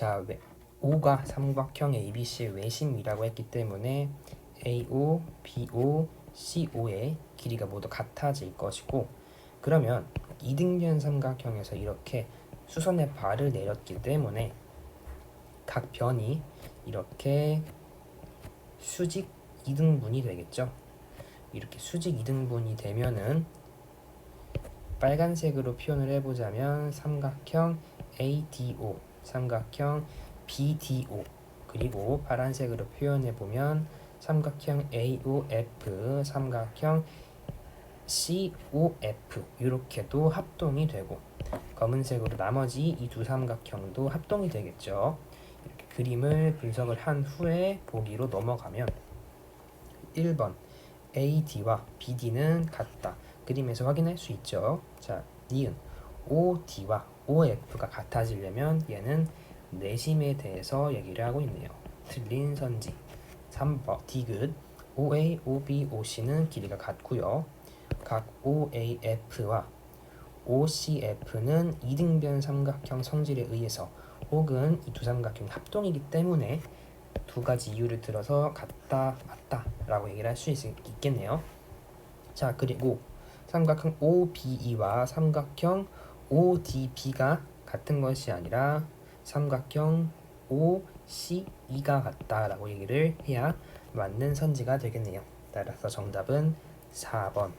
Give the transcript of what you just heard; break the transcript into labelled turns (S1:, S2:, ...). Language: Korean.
S1: 자, 왜- O가 삼각형 ABC의 외심이라고 했기 때문에 AO, BO, CO의 길이가 모두 같아질 것이고 그러면 이등변 삼각형에서 이렇게 수선의 발을 내렸기 때문에 각 변이 이렇게 수직 이등분이 되겠죠. 이렇게 수직 이등분이 되면은 빨간색으로 표현을 해보자면 삼각형 ADO, 삼각형 BDO 그리고 파란색으로 표현해 보면 삼각형 AOF, 삼각형 COF 이렇게도 합동이 되고 검은색으로 나머지 이 두 삼각형도 합동이 되겠죠. 이렇게 그림을 분석을 한 후에 보기로 넘어가면 1번 AD와 BD는 같다. 그림에서 확인할 수 있죠. 자, 니은 OD와 OF가 같아지려면 얘는 내심에 대해서 얘기를 하고 있네요. 틀린 선지. 3번 디귿 OA, OB, OC는 길이가 같고요. 각 OAF와 OCF는 이등변 삼각형 성질에 의해서 혹은 이 두 삼각형 합동이기 때문에 두 가지 이유를 들어서 같다 맞다 라고 얘기를 할 수 있겠네요. 자 그리고 삼각형 OBE와 삼각형 ODB가 같은 것이 아니라 삼각형 OCE가 같다라고 얘기를 해야 맞는 선지가 되겠네요. 따라서 정답은 4번